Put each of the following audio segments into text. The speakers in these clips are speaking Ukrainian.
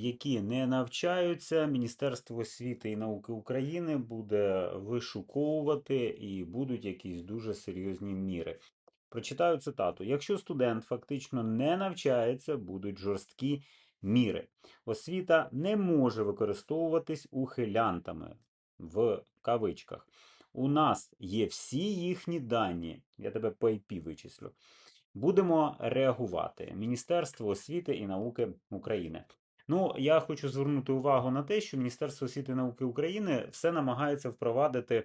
які не навчаються, Міністерство освіти і науки України буде вишуковувати і будуть якісь дуже серйозні міри. Прочитаю цитату: якщо студент фактично не навчається, будуть жорсткі міри. Освіта не може використовуватись ухилянтами в кавичках. У нас є всі їхні дані. Я тебе по IP вичислю. Будемо реагувати. Міністерство освіти і науки України. Ну, я хочу звернути увагу на те, що Міністерство освіти і науки України все намагається впровадити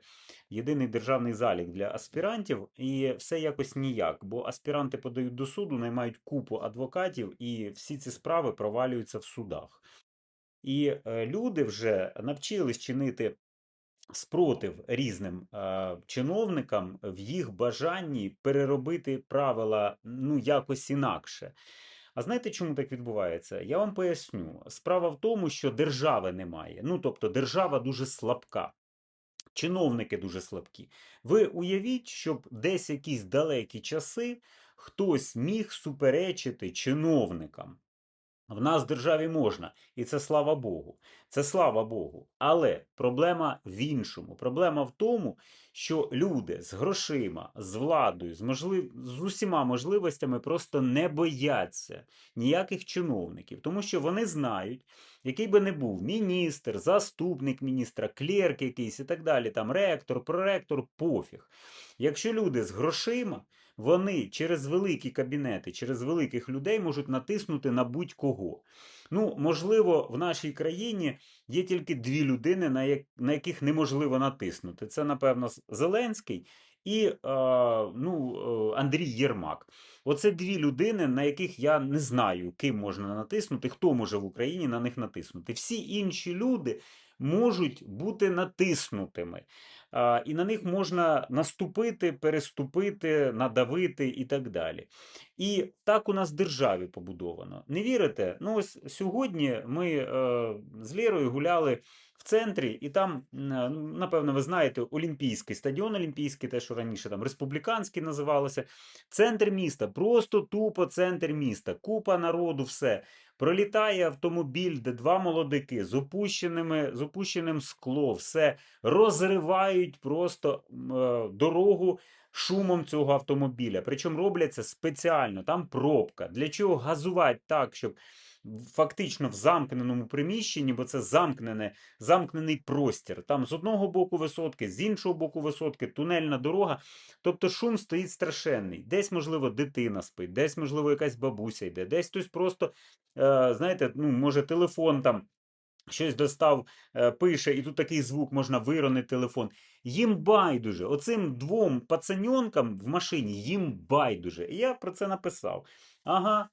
єдиний державний залік для аспірантів, і все якось ніяк, бо аспіранти подають до суду, наймають купу адвокатів, і всі ці справи провалюються в судах. І е, люди вже навчились чинити спротив різним е, чиновникам в їх бажанні переробити правила ну якось інакше. А знаєте, чому так відбувається? Я вам поясню. Справа в тому, що держави немає. Ну, тобто, держава дуже слабка. Чиновники дуже слабкі. Ви уявіть, щоб десь якісь далекі часи хтось міг суперечити чиновникам. В нас в державі можна, і це слава Богу. Це слава Богу. Але проблема в іншому. Проблема в тому, що люди з грошима, з владою, з можлив... з усіма можливостями просто не бояться ніяких чиновників, тому що вони знають, який би не був міністр, заступник міністра, клерк якийсь і так далі, там ректор, проректор, пофіг. Якщо люди з грошима, вони через великі кабінети, через великих людей можуть натиснути на будь-кого. Ну, можливо, в нашій країні є тільки дві людини, на, як, на яких неможливо натиснути. Це, напевно, Зеленський і ну, е, Андрій Єрмак. Оце дві людини, на яких я не знаю, ким можна натиснути, хто може в Україні на них натиснути. Всі інші люди можуть бути натиснутими. І на них можна наступити, переступити, надавити і так далі. І так у нас в державі побудовано. Не вірите? Ну, ось сьогодні ми е, з Лєрою гуляли центрі, і там, ну, напевно, ви знаєте, Олімпійський стадіон Олімпійський, те, що раніше там республіканський називалося. Центр міста, просто тупо центр міста, купа народу, все. Пролітає автомобіль, де два молодики з опущеними, з опущеним скло, все розривають просто е, дорогу шумом цього автомобіля. Причому роблять це спеціально, там пробка. Для чого газувати так, щоб фактично в замкненому приміщенні, бо це замкнене, замкнений простір. Там з одного боку висотки, з іншого боку висотки, тунельна дорога. Тобто шум стоїть страшенний. Десь, можливо, дитина спить, десь, можливо, якась бабуся йде, десь хтось просто, е, знаєте, ну, може, телефон там. Щось достав, е, пише, і тут такий звук можна виронити телефон. Їм байдуже. Оцим двом пацаньонкам в машині їм байдуже. І я про це написав. Ага,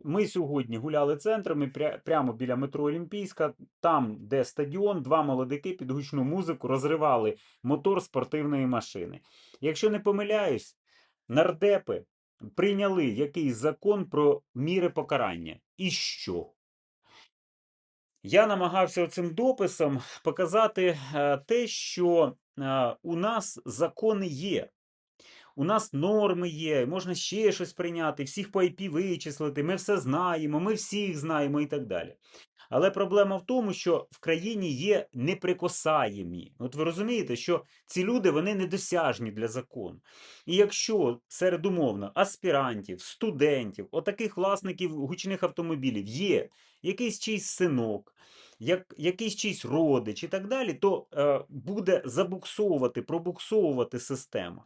ми сьогодні гуляли центрами прямо біля метро Олімпійська, там, де стадіон, два молодики під гучну музику розривали мотор спортивної машини. Якщо не помиляюсь, нардепи прийняли якийсь закон про міри покарання. І що? Я намагався цим дописом показати е, те, що е, у нас закони є. У нас норми є, можна ще щось прийняти, всіх по IP вичислити, ми все знаємо, ми всіх знаємо і так далі. Але проблема в тому, що в країні є неприкосаємі. От ви розумієте, що ці люди вони недосяжні для закону. І якщо серед умовно аспірантів, студентів, отаких власників гучних автомобілів є якийсь чийсь синок, як, якийсь чийсь родич і так далі, то е, буде забуксовувати, пробуксовувати система.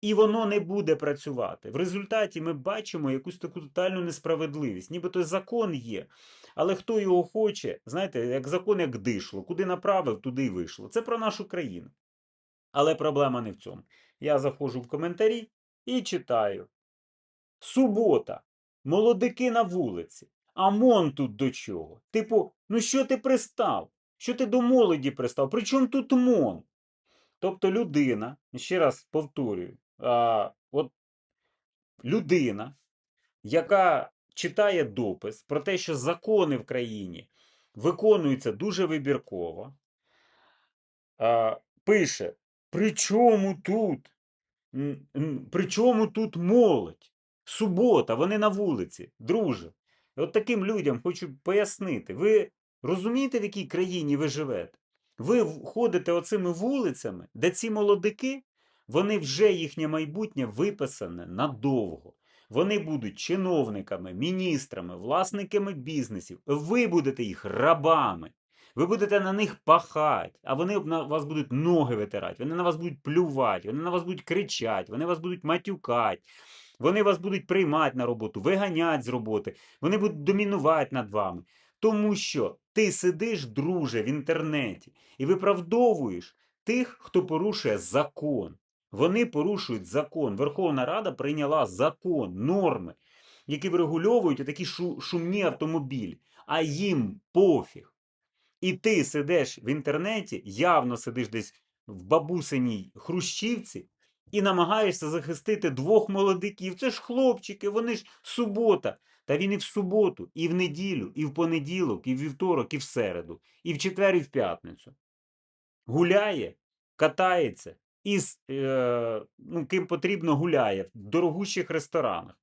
І воно не буде працювати. В результаті ми бачимо якусь таку тотальну несправедливість. Нібито закон є, але хто його хоче, знаєте, як закон, як дишло, куди направив, туди й вийшло. Це про нашу країну. Але проблема не в цьому. Я заходжу в коментарі і читаю. Субота. Молодики на вулиці. А МОН тут до чого? Типу, ну що ти пристав? Що ти до молоді пристав? Причому тут МОН? Тобто людина, ще раз повторюю, а, от людина, яка читає допис про те, що закони в країні виконуються дуже вибірково, а, пише: при чому тут? При чому тут молодь? Субота, вони на вулиці, друже. От таким людям хочу пояснити: ви розумієте, в якій країні ви живете? Ви ходите оцими вулицями, де ці молодики, вони вже їхнє майбутнє виписане надовго. Вони будуть чиновниками, міністрами, власниками бізнесів. Ви будете їх рабами. Ви будете на них пахати, а вони на вас будуть ноги витирати, вони на вас будуть плювати, вони на вас будуть кричати, вони вас будуть матюкати, вони вас будуть приймати на роботу, виганяти з роботи, вони будуть домінувати над вами. Тому що ти сидиш, друже, в інтернеті і виправдовуєш тих, хто порушує закон. Вони порушують закон. Верховна Рада прийняла закон, норми, які врегульовують такі шумні автомобілі, а їм пофіг. І ти сидиш в інтернеті, явно сидиш десь в бабусиній хрущівці і намагаєшся захистити двох молодиків. Це ж хлопчики, вони ж субота. Та він і в суботу, і в неділю, і в понеділок, і в вівторок, і в середу, і в четвер, і в п'ятницю. Гуляє, катається і з, е, ну, ким потрібно гуляє в дорогущих ресторанах,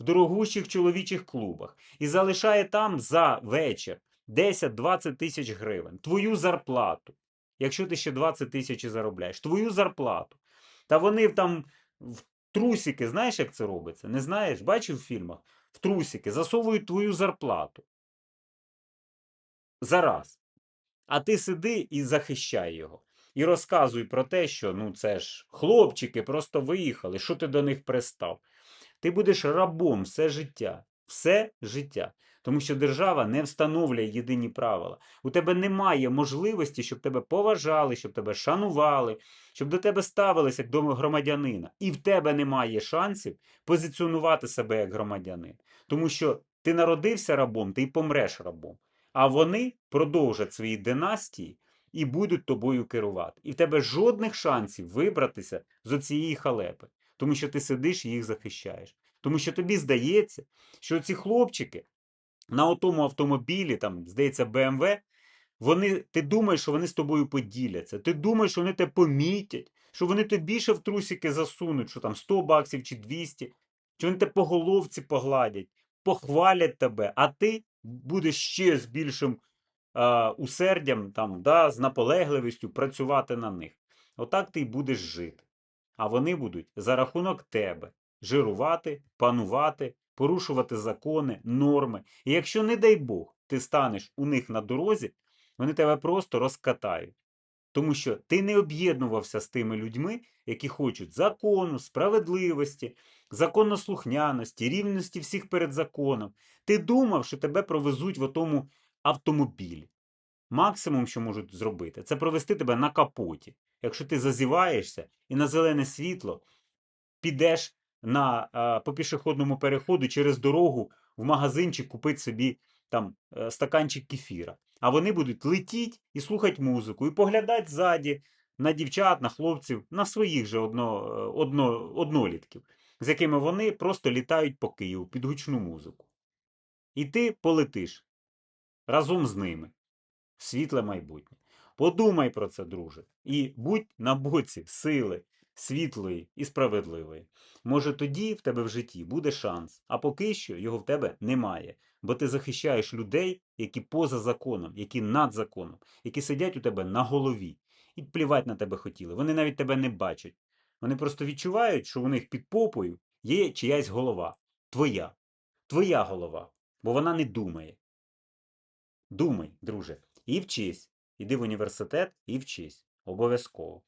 в дорогущих чоловічих клубах і залишає там за вечір 10-20 тисяч гривень. Твою зарплату. Якщо ти ще 20 тисяч заробляєш, твою зарплату. Та вони там в трусики, знаєш, як це робиться? Не знаєш? Бачив в фільмах? В трусики засовують твою зарплату. Зараз. А ти сиди і захищай його. І розказуй про те, що ну це ж хлопчики просто виїхали, що ти до них пристав. Ти будеш рабом все життя. Все життя. Тому що держава не встановлює єдині правила. У тебе немає можливості, щоб тебе поважали, щоб тебе шанували, щоб до тебе ставилися як до громадянина. І в тебе немає шансів позиціонувати себе як громадянин. Тому що ти народився рабом, ти й помреш рабом. А вони продовжать свої династії і будуть тобою керувати. І в тебе жодних шансів вибратися з оцієї халепи, тому що ти сидиш і їх захищаєш. Тому що тобі здається, що ці хлопчики на отому автомобілі, там, здається, BMW, вони, ти думаєш, що вони з тобою поділяться. Ти думаєш, що вони тебе помітять, що вони тобі більше в трусики засунуть, що там 100 баксів чи 200, що вони тебе по головці погладять, похвалять тебе, а ти будеш ще з більшим а, усердям, там, да, з наполегливістю працювати на них. Отак ти й будеш жити. А вони будуть за рахунок тебе жирувати, панувати, порушувати закони, норми. І якщо, не дай Бог, ти станеш у них на дорозі, вони тебе просто розкатають. Тому що ти не об'єднувався з тими людьми, які хочуть закону, справедливості, законослухняності, рівності всіх перед законом. Ти думав, що тебе провезуть в отому автомобілі. Максимум, що можуть зробити, це провести тебе на капоті. Якщо ти зазіваєшся і на зелене світло підеш на, а, по пішохідному переходу через дорогу в магазинчик купити собі там е, стаканчик кефіра. А вони будуть летіти і слухати музику, і поглядати ззаді на дівчат, на хлопців, на своїх же одно, е, одно, однолітків, з якими вони просто літають по Києву під гучну музику. І ти полетиш разом з ними світле майбутнє. Подумай про це, друже, і будь на боці сили, світлої і справедливої. Може, тоді в тебе в житті буде шанс, а поки що його в тебе немає, бо ти захищаєш людей, які поза законом, які над законом, які сидять у тебе на голові і плівать на тебе хотіли. Вони навіть тебе не бачать. Вони просто відчувають, що у них під попою є чиясь голова. Твоя. Твоя голова. Бо вона не думає. Думай, друже, і вчись. Іди в університет і вчись. Обов'язково.